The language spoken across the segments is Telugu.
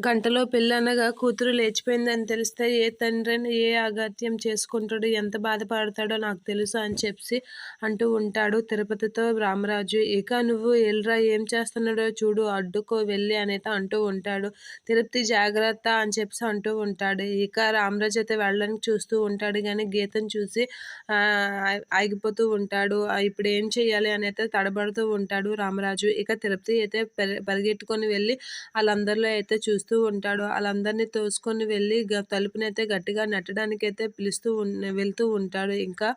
గంటలో పెళ్ళనగా కూతురు లేచిపోయిందని తెలిస్తే ఏ తండ్రిని ఏ అగత్యం చేసుకుంటాడో ఎంత బాధపడతాడో నాకు తెలుసు అని చెప్పి అంటూ ఉంటాడు తిరుపతితో రామరాజు. ఇక నువ్వు ఎల్రా ఏం చేస్తున్నాడో చూడు అడ్డుకో వెళ్ళి అనేది అంటూ ఉంటాడు. తిరుపతి జాగ్రత్త అని చెప్పి అంటూ ఉంటాడు. ఇక రామరాజు అయితే వెళ్ళడానికి చూస్తూ ఉంటాడు కానీ గీతను చూసి ఆగిపోతూ ఉంటాడు. ఇప్పుడు ఏం చేయాలి అని అయితే తడబడుతూ ఉంటాడు రామరాజు. ఇక తిరుపతి అయితే పరిగెట్టుకొని వెళ్ళి వాళ్ళందరిలో అయితే చూస్తూ ఉంటాడు. వాళ్ళందరినీ తోసుకొని వెళ్ళి తలుపునైతే గట్టిగా నెట్టడానికి అయితే పిలుస్తూ వెళ్తూ ఉంటాడు. ఇంకా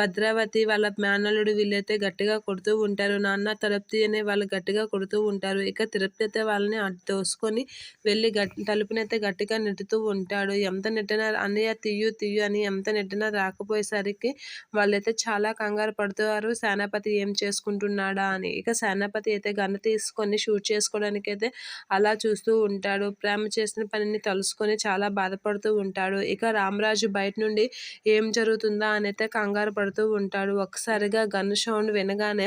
భద్రావతి వాళ్ళ మేనలుడు వీళ్ళైతే గట్టిగా కొడుతూ ఉంటారు. నాన్న తలుపుతి అనే వాళ్ళు గట్టిగా కొడుతూ ఉంటారు. ఇక తిరుపతి అయితే వాళ్ళని తోసుకొని వెళ్ళి గట్ తలుపునైతే గట్టిగా నెట్టుతూ ఉంటాడు. ఎంత నెట్టినా అన్నయ్య తీయు తీయు అని ఎంత నెట్టినా రాకపోయేసరికి వాళ్ళైతే చాలా కంగారు పడుతారు సేనాపతి ఏం చేసుకుంటున్నాడా అని. ఇక సేనాపతి అయితే గన్న తీసుకొని షూట్ చేసుకోవడానికి అయితే అలా చూస్తూ ఉంటాడు. ప్రేమ చేసిన పనిని తలుసుకొని చాలా బాధపడుతూ ఉంటాడు. ఇక రామరాజు బయట నుండి ఏం జరుగుతుందా అని అయితే కంగారు పడుతూ ఉంటాడు. ఒక్కసారిగా గన్ సౌండ్ వినగానే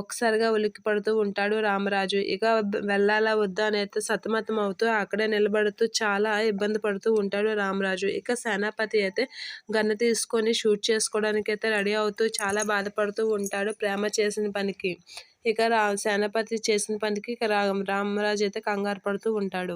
ఒక్కసారిగా ఉలిక్కి పడుతూ ఉంటాడు రామరాజు. ఇక వెళ్ళాలా వద్దా అని అయితే సతమతం అవుతూ అక్కడే నిలబడుతూ చాలా ఇబ్బంది పడుతూ ఉంటాడు రామరాజు. ఇక సేనాపతి అయితే గన్ను తీసుకొని షూట్ చేసుకోవడానికి అయితే రెడీ అవుతూ చాలా బాధపడుతూ ఉంటాడు ప్రేమ చేసిన పనికి. ఇక రా సేనాపతి చేసిన పనికి ఇక రామరాజు అయితే కంగారు పడుతూ ఉంటాడు.